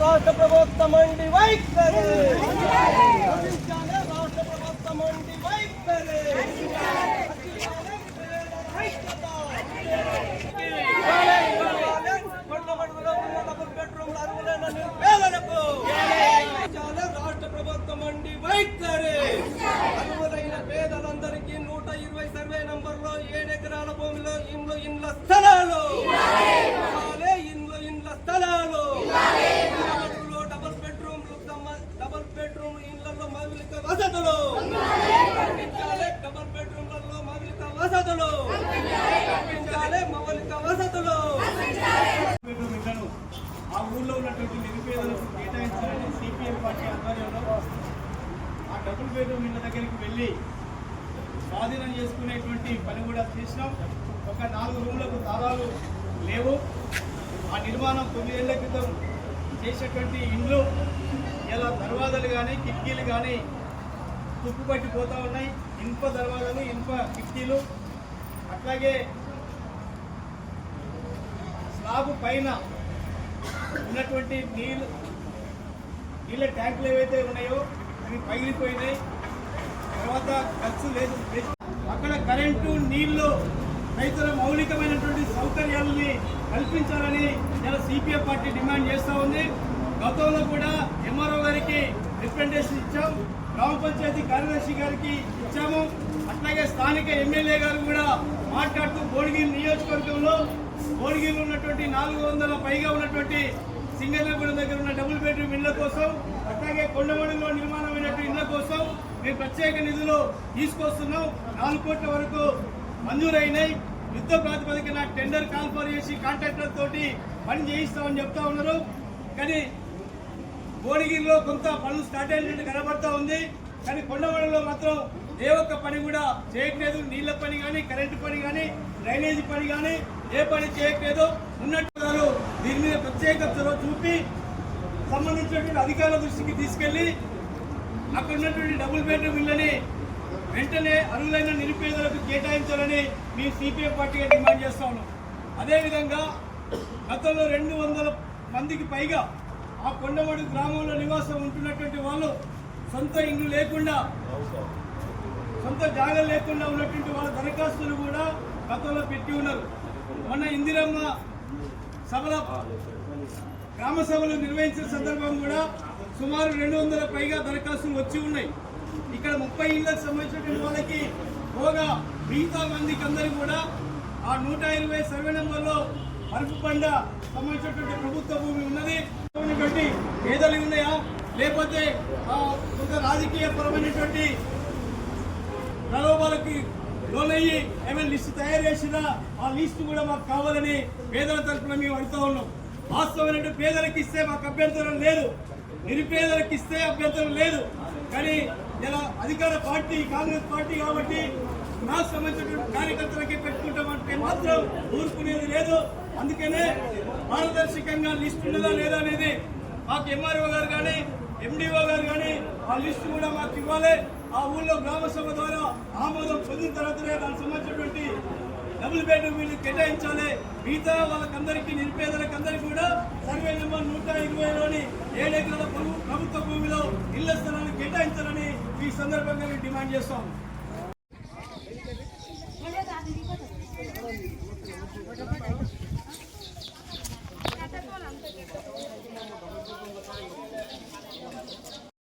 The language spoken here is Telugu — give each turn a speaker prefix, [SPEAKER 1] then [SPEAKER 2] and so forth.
[SPEAKER 1] రాష్ట్ర ప్రభుత్వం మండి వైఖరి రక్షించాలి రాష్ట్ర ప్రభుత్వం మండి వైఖరి రక్షించాలి పేదల ఐక్యత. ఇవ్వాలి, కొండమడుగులో ఉన్న డబుల్ బెడ్రూమ్ల అర్హులైన నిరుపేదలకు రక్షించాలి రాష్ట్ర ప్రభుత్వం మండి వైఖరి అర్హులైన పేదలందరికీ నూట ఇరవై సర్వే నంబర్లో ఏడు ఎకరాల భూమిలో ఇండ్లు ఇండ్ల స్థలాలు ఇవ్వాలి, ఇండ్లు ఇండ్ల స్థలాలు ఇళ్ళలో డబుల్ బెడ్రూమ్ డబుల్ బెడ్రూమ్ ఇళ్ళలో మౌలిక వసతులు కల్పించాలి డబుల్ బెడ్రూమ్లలో మౌలిక వసతులు కల్పించాలి మౌలిక వసతులు
[SPEAKER 2] బెడ్రూమ్ ఆ ఊళ్ళో ఉన్నటువంటి నిరుపేదలకు కేటాయించాలని సిపిఎం పార్టీ ఆధ్వర్యంలో ఆ డబుల్ బెడ్రూమ్ ఇళ్ళ దగ్గరికి వెళ్ళి స్వాధీనం చేసుకునేటువంటి పని కూడా చేసినాం. ఒక నాలుగు రూములకు తాళాలు లేవు. ఆ నిర్మాణం తొమ్మిదేళ్ళ క్రితం చేసేటువంటి ఇండ్లు ఇలా దర్వాజాలు కానీ కిటికీలు కానీ తుప్పు పట్టిపోతూ ఉన్నాయి. ఇనుప దర్వాజాలు ఇనుప కిటికీలు అట్లాగే స్లాబ్ పైన ఉన్నటువంటి నీళ్ళు నీళ్ళ ట్యాంకులు ఏవైతే ఉన్నాయో అవి పగిలిపోయినాయి. తర్వాత ఖర్చు లేదు. అక్కడ కరెంటు నీళ్ళు రైతుల మౌలికమైనటువంటి సౌకర్యాలని కల్పించాలని నేను సిపిఎం పార్టీ డిమాండ్ చేస్తూ ఉంది. గతంలో కూడా ఎంఆర్ఓ గారికి రిప్రజెంటేషన్ ఇచ్చాం. గ్రామ పంచాయతీ కార్యదర్శి గారికి ఇచ్చాము. అట్లాగే స్థానిక ఎమ్మెల్యే గారు కూడా మాట్లాడుతూ భోడిగిరి నియోజకవర్గంలో భోడిగిరిలో ఉన్నటువంటి నాలుగు వందల పైగా ఉన్నటువంటి సింగర్లగూడెం దగ్గర ఉన్న డబుల్ బెడ్రూమ్ ఇళ్ళ కోసం అట్లాగే కొండమూడిలో నిర్మాణమైనటువంటి ఇళ్ళ కోసం మేము ప్రత్యేక నిధులు తీసుకొస్తున్నాం. నాలుగు కోట్ల వరకు మంజూరైనాయి. యుద్ధ ప్రాతిపదికన టెండర్ కాల్ఫర్ చేసి కాంట్రాక్టర్ తోటి పని చేయిస్తామని చెప్తా ఉన్నారు. కానీ భువనగిరిలో కొంత పనులు స్టార్ట్ అయినట్టు కనబడతా ఉంది. కానీ కొండమడలో మాత్రం ఏ ఒక్క పని కూడా చేయట్లేదు. నీళ్ళ పని కానీ కరెంటు పని కానీ డ్రైనేజీ పని కానీ ఏ పని చేయట్లేదు. ఉన్నట్టు గారు దీని మీద ప్రత్యేక చొరవ చూపి సంబంధించినటువంటి అధికారుల దృష్టికి తీసుకెళ్ళి అక్కడ ఉన్నటువంటి డబుల్ బెడ్రూమ్ ఇళ్ళని వెంటనే అర్హులైన నిరుపేదలకు కేటాయించాలని మేము సిపిఎం పార్టీగా డిమాండ్ చేస్తా ఉన్నాం. అదేవిధంగా గతంలో రెండు వందల మందికి పైగా ఆ కొండమడు గ్రామంలో నివాసం ఉంటున్నటువంటి వాళ్ళు సొంత ఇల్లు లేకుండా సొంత జాగా లేకుండా ఉన్నటువంటి వాళ్ళ దరఖాస్తులు కూడా గతంలో పెట్టి ఉన్నారు. మొన్న ఇందిరమ్మ సభల గ్రామ సభలు నిర్వహించిన సందర్భం కూడా సుమారు రెండు వందల పైగా దరఖాస్తులు వచ్చి ఉన్నాయి. ఇక్కడ ముప్పై ఇళ్ళకు సంబంధించినటువంటి వాళ్ళకి పోగా మిగతా మందికి అందరికీ కూడా ఆ నూట ఇరవై సర్వే నెంబర్లో అరుపు పండ సంబంధించినటువంటి ప్రభుత్వ భూమి ఉన్నది. ఉన్నటువంటి పేదలు ఉన్నాయా? లేకపోతే ఆ, కొంత రాజకీయ పరమైనటువంటి ప్రలోభాలకి లోనయ్యి ఏమైనా లిస్టు తయారు చేసినా ఆ లిస్టు కూడా మాకు కావాలని పేదల తరఫున మేము అడుగుతా ఉన్నాం. వాస్తవమైన పేదలకు ఇస్తే మాకు అభ్యంతరం లేదు. నిరుపేదలకు ఇస్తే అభ్యంతరం లేదు. కానీ ఇలా అధికార పార్టీ కాంగ్రెస్ పార్టీ కాబట్టి నాకు సంబంధించినటువంటి కార్యకర్తలకి పెట్టుకుంటామంటే మాత్రం ఊరుకునేది లేదు. అందుకనే పారదర్శకంగా లిస్ట్ ఉన్నదా లేదా అనేది మాకు ఎంఆర్ఓ గారు కానీ ఎండిఓ గారు కానీ ఆ లిస్టు కూడా మాకు ఇవ్వాలి. ఆ ఊళ్ళో గ్రామ సభ ద్వారా ఆమోదం పొందిన తర్వాతనే దానికి సంబంధించినటువంటి డబుల్ బెడ్రూమ్ వీళ్ళు కేటాయించాలి మిగతా వాళ్ళకందరికీ నిరుపేదలకందరికీ కూడా సర్వే నెంబర్ నూట ఇరవైలోని ఏడు ఎకరాల ప్రభుత్వ భూమిలో ఇళ్ళ స్థలాన్ని కేటాయించాలని ఈ సందర్భంగా మేము డిమాండ్ చేస్తాం Thank you.